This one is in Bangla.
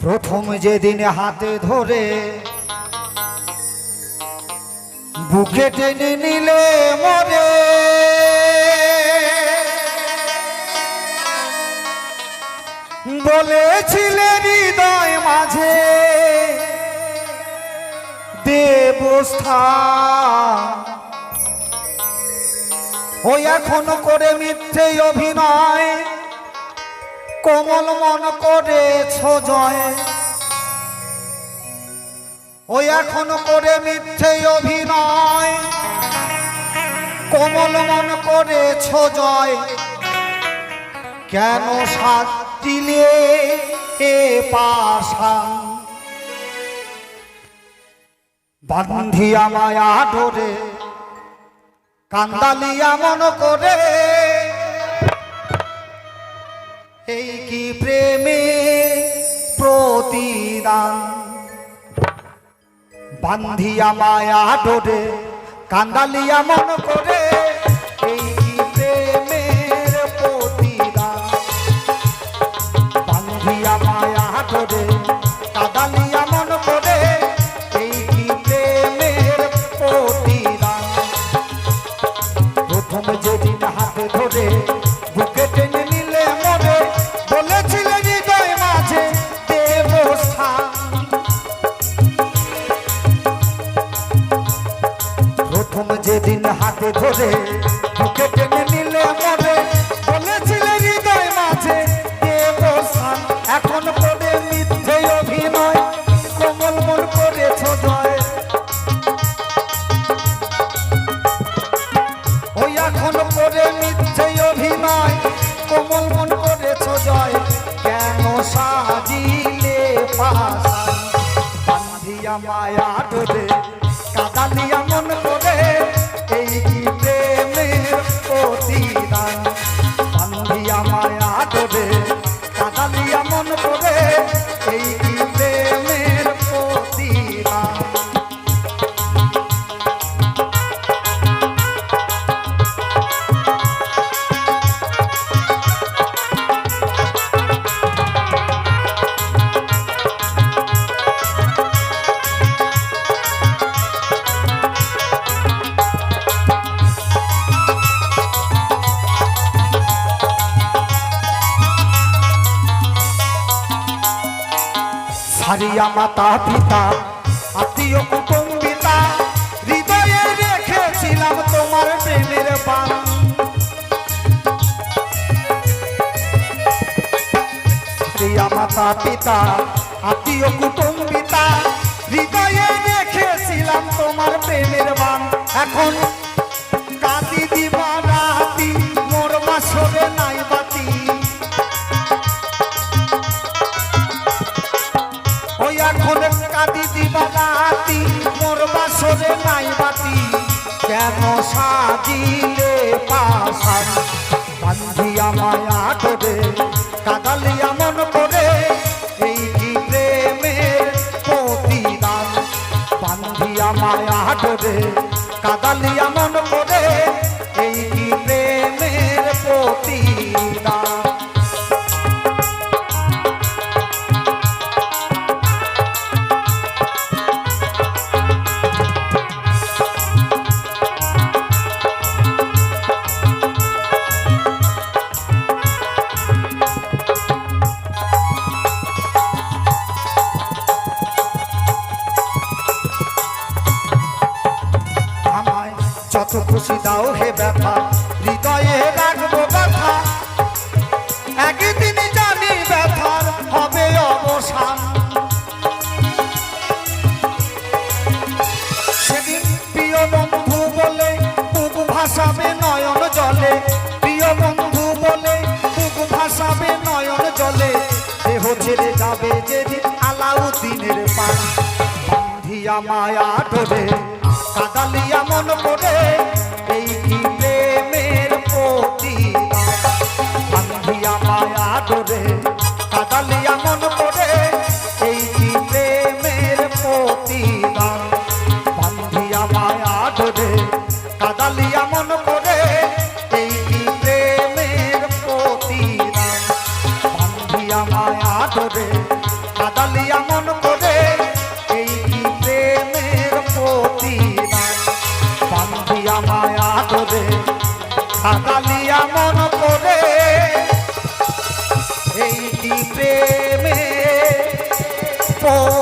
প্রথম যেদিন হাতে ধরে বুকে টেনে নিলে মরে। বলেছিলে হৃদয় মাঝে দেবস্থা ওই এখনও করে মিথ্যে অভিনয় কোমল মন করেছ জয়। ওই এখনও করে মিথ্যে অভিনয়। কোমল মন করেছ জয়। কেন সাত দিলে এ পাশা? বান্ধিয়া মায়া ডোরে কান্দালিয়া মন করে এই কি প্রেমে প্রতিদান? বান্ধিয়া মায়া ডোরে কান্দালিয়া মন হাতে ধরে, বুকে টেনে নিলে মরে। বলেছিলে হৃদয় মাঝে এখন করে মিথ্যে অভিনয়, কোমল মন করেছ জয়। ওই এখন করে মিথ্যে অভিনয়, কোমল মন করেছ জয়। কেন সাজিলে বান্ধিয়া মায়া ডোরে প্রতিদান সারিয়া মাতা পিতা, আত্মীয় কুটুম্বিতা, হৃদয়ে রেখেছিলাম তোমার প্রেমের বান সারিয়া মাতা পিতা, আত্মীয় কুটুম্বিতা, হৃদয়ে রেখেছিলাম তোমার প্রেমের বান এখন কাঁদি দিবা রাতি, মোর বাসরে নাই নাই বাতি কেন সাজিলে পাশান? বান্ধি মায়া ডোরে কাদালিয়া মন করে, এই কি প্রেমের প্রতিদান? বান্ধি আমায় ডোরে কাদালিয়া মন করে খুশি দাও হে ব্যথা, হৃদয়ে রাখব ব্যথা। একদিন জানি ব্যথার হবে অবসান। সেদিন প্রিয় বন্ধু বলে, বুক ভাসাবে নয়ন জলে। প্রিয় বন্ধু বলে, বুক ভাসাবে নয়ন জলে। দেহ ছেড়ে যাবে যেদিন আলাউদ্দিনের পান বান্ধিয়া মায়া ডোরে কাদালিয়া মন করে এই কি প্রেমের প্রতিদান বান্ধিয়া মায়া ধরে কাদালিয়া for